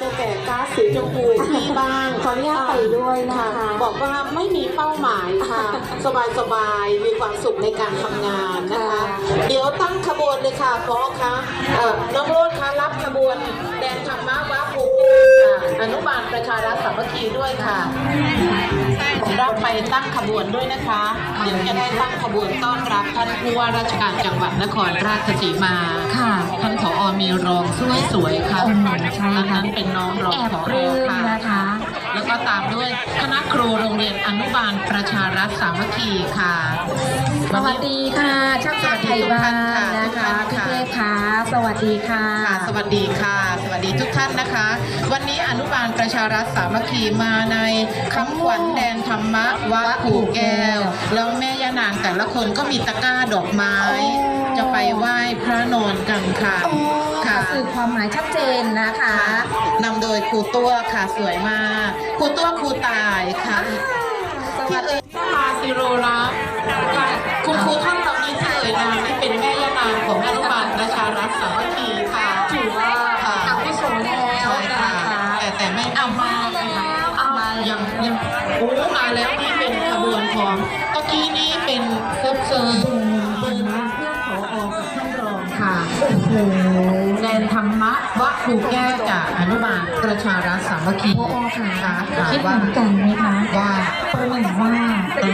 จะแจกการ์ดสีชมพูที่บ้างขออนุญาตไปด้วยนะคะ บอกว่าไม่มีเป้าหมายค่ะสบายสบายๆ มีความสุขในการทำงานนะคะ เดี๋ยวตั้งขบวนเลยค่ะพอคะเอ่อน้องโรดคะรับขบวนแดนธรรมะวะภูค่ะ อนุบาลประชารัฐสามัคคีด้วยค่ะผมรับไปตั้งขบวนด้วยนะคะ เดี๋ยวจะได้ตั้งขบวนต้อนรับท่านผู้ว่าราชการจังหวัดนครราชสีมาค่ะท่านผอมีรองสวยสวยๆค่ะโอ้โหใช่ท่านค่ะนั้นเป็นน้องรองแอบผอปลื้มค่ะนะคะ แล้วก็ตามด้วยคณะครูโรงเรียนอนุบาลประชารัฐสามัคคีค่ะ สวัสดีค่ะช่างศักดิ์ไทยบ้านนะคะทุพี่กท่านค่ะเทพค่ะสวัสดีค่ะค่ะ สวัสดีค่ะ สวัสดีทุกท่านนะคะ วันนี้อนุบาลประชารัฐสามัคคีมาในคำขวัญแดนธรรมะวัดผูแก้ว แล้วแม่ย่านางแต่ละคนก็มีตะกร้าดอกไม้ จะไปไหว้พระนอนกันค่ะโอ้ค่ะสื่อความหมายชัดเจนนะคะนำโดยครูตัวค่ะสวยมากครูตัวครูตายค่ะสที่วัสดีเอ่ยมาซิโรรัก มะวะครูแก้วจากอนุบาลประชารัฐสามัคคีพอค่ะค่ะค่ะคิดเหว่ามือนกันไหมคะว่าประหนึ่งว่า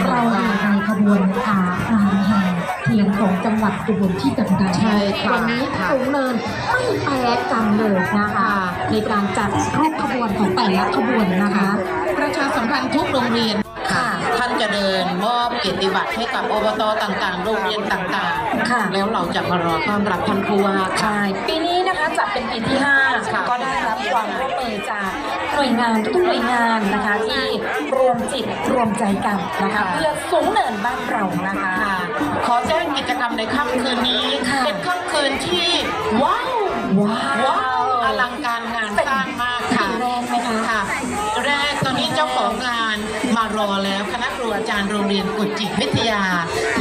เราอยู่ในขบวนขาพรานแห่เทียนของจังหวัดอุบลที่ดังๆใช่ค่ะวันนี้สูงเนินไม่แพ้กันเลยนะคะในการจัดรูปขบวนของแต่ละขบวนนะคะ ประชาสัมพันธ์ทุกโรงเรียน ค่ะ ท่านจะเดินมอบเกียรติบัตรให้กับอบตต่างๆ โรงเรียนต่างค่ะ ๆ แล้วเราจะมารอต้อนรับท่านผู้ว่าค่ะ ใช่ปีนี้นะคะจัดเป็นปีที่ค่ะ5ก็ได้รับความร่วมมือจากหน่วยงานทุกๆหน่วยงานนะคะ ที่รวมจิตรวมใจกันนะคะ เพื่อสูงเนินบ้านเรานะคะ ค่ะขอแจ้งกิจกรรมในค่ำคืนนี้ ค่ะ เป็นค่ำคืนที่ว้าว ว้าวว้าวอลังการงานสร้างมากค่ะ ปีแรก มารอแล้วคณะครูอาจารย์โรงเรียนกุดจิตวิทยา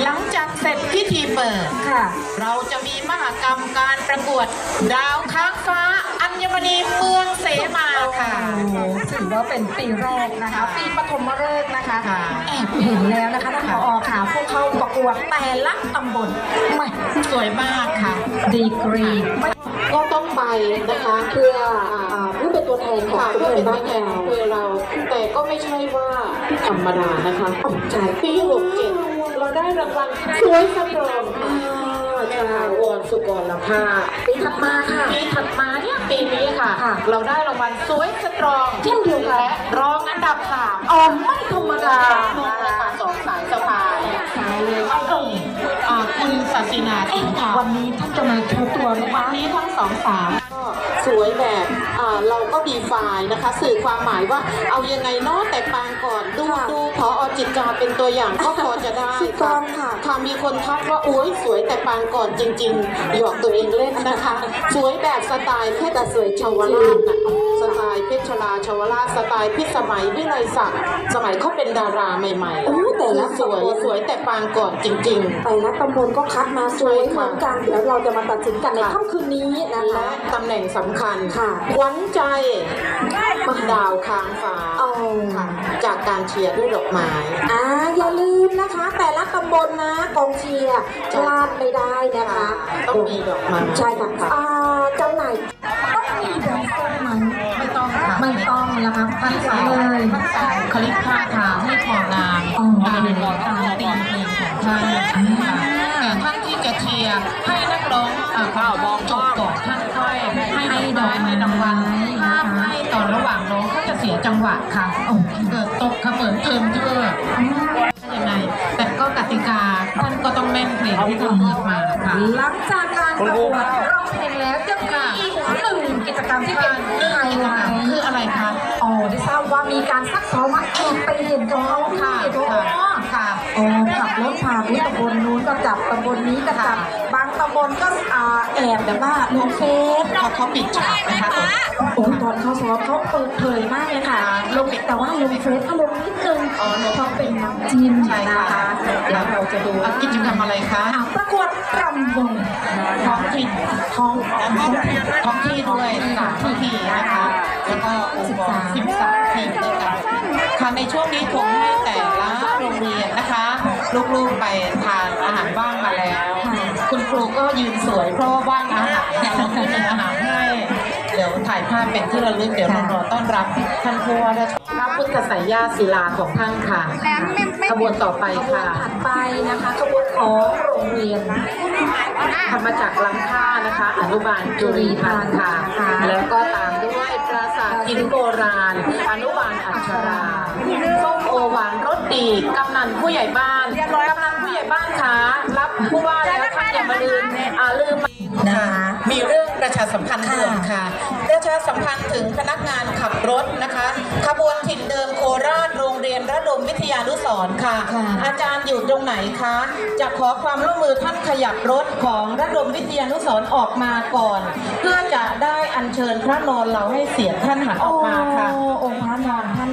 หลังจากเสร็จพิธีเปิดค่ะ เราจะมีมหกรรมการประกวด ดาวค้างฟ้า อัญมณีเมืองเสมาค่ะโอ้โหถือว่าเป็นปีแรกนะคะ ปีปฐมฤกษ์นะคะค่ะแอบเห็นแล้วนะคะท่านผอค่ะพวกเข้าประกวดแต่ละตำบลไม่สวยมากค่ะ ดีกรีไม่ ก็ต้องไปนะคะเพื่ออ่าเพื่อเป็นตัวแทนของค่ะชุมเพื่อชเป็นนบ้าตันวแทนเราอำเภอเรา แต่ก็ไม่ใช่ว่าธรรมดานะคะใช่ปี67เราได้รางวัลสวยสตรองค่ะวอนสุกรภาพปีถัดมาค่ะ ปีถัดมาเนี่ยปีนี้ค่ะ ค่ะเราได้รางวัลสวยสตรองเช่นเดียวกัน และรองอันดับสามอ๋อไม่ธรรมดาลงเลยค่ะสองสายสะพายสายเลยเอออ่า คุณศาสินาเอ๊ะค่ะวันนี้ท่านจะมาโชว์ตัวไหมวัคะนนี้ทั้งสองสาวก็สวยแบบอ่า เราก็ดีไฟน์นะคะ สื่อความหมายว่าเอายังไงเนาะแต่ปางก่อนดูค่ะดูพออจิตจาเป็นตัวอย่างก็พอจะได้ถูกต้องค่ะค่ะมีคนทักว่าโอ้ยสวยแต่ปางก่อนจริงๆหยอกตัวเองเล่นนะคะ สวยแบบสไตล์เพชรสวยชาวราชนะสไตล์เพชรชลาชาวราชสไตล์พิสมัยวิไลศักดิ์สมัยเขาเป็นดาราใหม่ๆโอ้แต่ละสวยสวยแต่ปางก่อนจริงๆแต่ละตำบลก็คัดมาสวยเหมือนกันเดี๋ยวเราจะมาตัดสินกันในค่ะค่ำคืนนี้นะและคะตำแหน่งสำคัญค่ะขวัญใจดาวค้างฟ้าเอาค่ะจากการเชียร์ด้วยดอกไม้อ่าอย่าลืมนะคะ แต่ละตำบลนะกองเชียร์พลาดไม่ได้นะคะ ต้องมีดอกไม้ใช่ค่ะอ่าจำหน่ายต้องมีดอกไม้ไหมไม่ต้องค่ะไม่ต้องนะคะท่านสาวเลยท่านสาวคลิปท่าทางให้พองามอ๋อตามตามตีมเพลงของท่าน สียจังหวะค่ะเกิดตกขเปิดเทิมเทอยังไง แต่ก็กติกาท่านก็ต้องแม่นเพลงที่ท่านเลือกมาค่ะหลังจากการประกวดร้องเพลงแล้วยังมีอีกหนึ่งกิจกรรมที่เป็นไฮไลท์คืออะไรคะ อ๋อได้ทราบว่ามีการซักซ้อมมาแอบไปเห็นของเขาค่ะ ที่โอ้ค่ะค่ะอ๋อขับรถผ่านที่ตำบลนู้นก็จับตำบลนี้ก็จับบางตำบลก็อ่าแอบแบบว่าลงเฟซเขาเขาปิดฉากนะคะโอ้ตอนเขาซ้อมเขาเปิดเผยมากเลยค่ะ ลงแต่ว่าลงเฟซก็ลงนิดนึงอ๋อลงเพราะเป็นน้ำจิ้มใช่นะค่ะคะเดี๋ยวเราจะดูอะกิจกรรมอะไรคะอะประกวดรำวงนะท้อคะงถิ่นท้องท้องที่ด้วยสถานที่นะคะแล้วก็องค์กร13 13ทีมด้วยกันค่ะในช่วงนี้คงให้แต่ละโรงเรียนนะคะ ลูกๆไปทานอาหารว่างมาแล้ว คุณครูก็ยืนสวยเพราะว่าว่างอาหารเนี่ยเราก็มีอาหารให้เดี๋ยวถ่ายภาพเป็นที่ระลึกเดี๋ยวเรารอต้อนรับท่านผู้ว่าราชการพระพุทธสายญาติศิลาของท่านค่ะขบวนต่อไปค่ะถัดไปนะคะขบวนของโรงเรียนทำมาจากลังค่านะคะ อนุบาลจุรีพันธ์ค่ะค่ะ แล้วก็ตามด้วยปราสาทหินโบราณ อนุบาลอัชราส้มโอหวานรสดีกำนันผู้ใหญ่บ้านกำนันผู้ใหญ่ บ้านคะรับผู้ว่าแล้วท่านอย่ามาลืมอ่าลืมนะคะมีเรื่องประชาสัมพันธ์ด่วนค่ะ ประชาสัมพันธ์ถึงพนักงานขับรถนะคะ ขบวนถิ่นเดิมโคราชโรงเรียนระดมวิทยานุสรณ์ค่ะค่ะอาจารย์อยู่ตรงไหนคะ จะขอความร่วมมือท่านขยับรถของระดมวิทยานุสรณ์ออกมาก่อน เพื่อจะได้อัญเชิญพระนอนเราให้เสียงท่านหันออกมาค่ะโอ้องค์พระนอนท่าน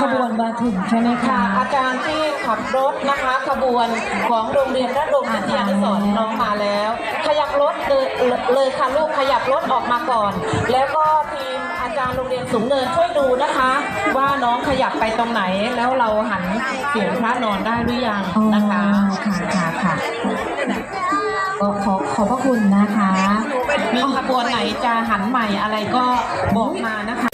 ขบวนมาถึงใช่ไหมค่ะคะอาจารย์ที่ขับรถนะคะขบวนของโรงเรียนระดมวิทยานุสรณ์น้องมาแล้ว ขยับรถเลยเลยค่ะลูกขยับรถออกมาก่อน แล้วก็ทีมอาจารย์โรงเรียนสูงเนินช่วยดูนะคะ ว่าน้องขยับไปตรงไหนแล้วเราหันเสียงพระนอนได้หรือยังอ๋อนะคะ ค่ะค่ะค่ะก็ขอขอบพระคุณนะคะ มีขบวนไหนจะหันใหม่อะไรก็บอกมานะคะ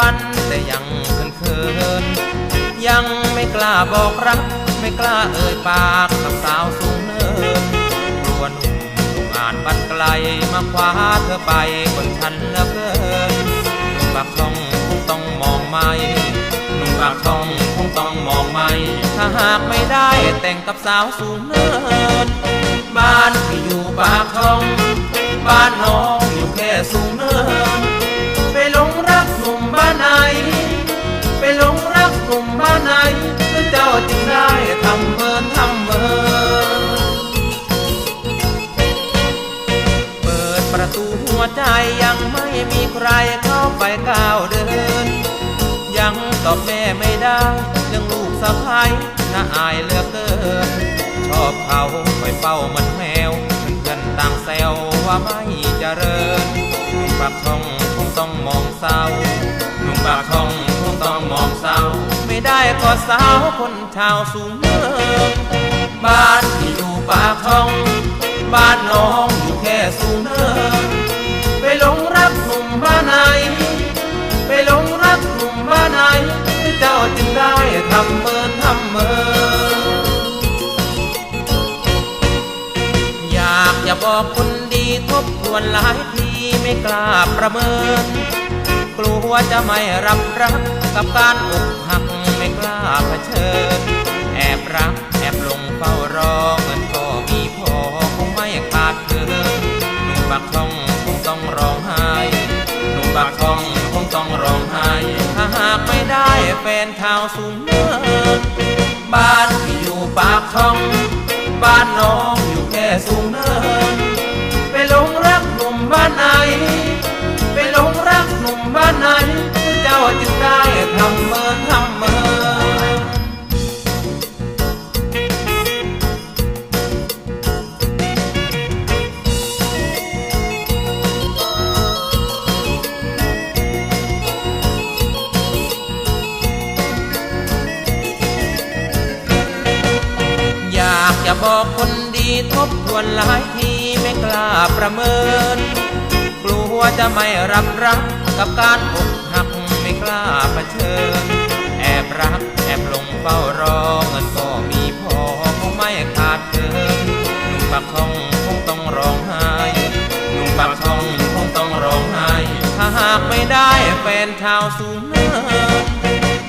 วันแต่ยังเขินเขินยังไม่กล้าบอกรัก ไม่กล้าเอ่ยปากกับสาวสูงเนินกลัวหนุ่มงานบ้านไกลมาคว้าเธอไปคนฉันเหลือเกินหนุ่มปากช่องคงต้องมองไม่หนุ่มปากช่องคงต้องมองไม่ถ้าหากไม่ได้แต่งกับสาวสูงเนิน หัวใจยังไม่มีใครเข้าไปก้าวเดิน ยังตอบแม่ไม่ได้เรื่องลูกสะพ้ายน่าอายเหลือเกิน ชอบเขาไปเฝ้ามันแมวเพื่อนต่างแซวว่าไม่เจริญหนุ่มปากช่องคงต้องมองเศร้าหนุ่มปากช่องคงต้องมองเศร้า ไม่ได้ก็สาวคนชาวสูงเนินบ้านที่อยู่ปากช่อง บ้านน้องอยู่แค่สูงเนินำเมินทำเมินอยากจะบอกคนดีทบทวนหลายทีไม่กล้าประเมิน กลัวจะไม่รับรักกับการอกหักไม่กล้าเผชิญ แอบรักแอบลงเฝ้ารอเงินก็มีพอคงไม่ขาดเกินหนุ่มปากช่องคงต้องร้องไห้หนุ่มปากช่อง แฟนชาวสูงเนินบ้านที่อยู่ปากช่อง บ้านน้อง จะบอกคนดีทบทวนหลายทีไม่กล้าประเมิน กลัวจะไม่รับรักกับการอกหักไม่กล้าเผชิญ แอบรักแอบหลงเฝ้ารอเงินก็มีพอคงไม่ขาดเกินหนุ่มปากช่องคงต้องร้องไห้หนุ่มปากช่องคงต้องร้องไห้ถ้าหากไม่ได้แฟนชาวสูงเนิน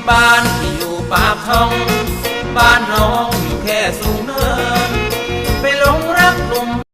บ้านที่อยู่ปากช่อง บ้านน้องอยู่แค่สูง love.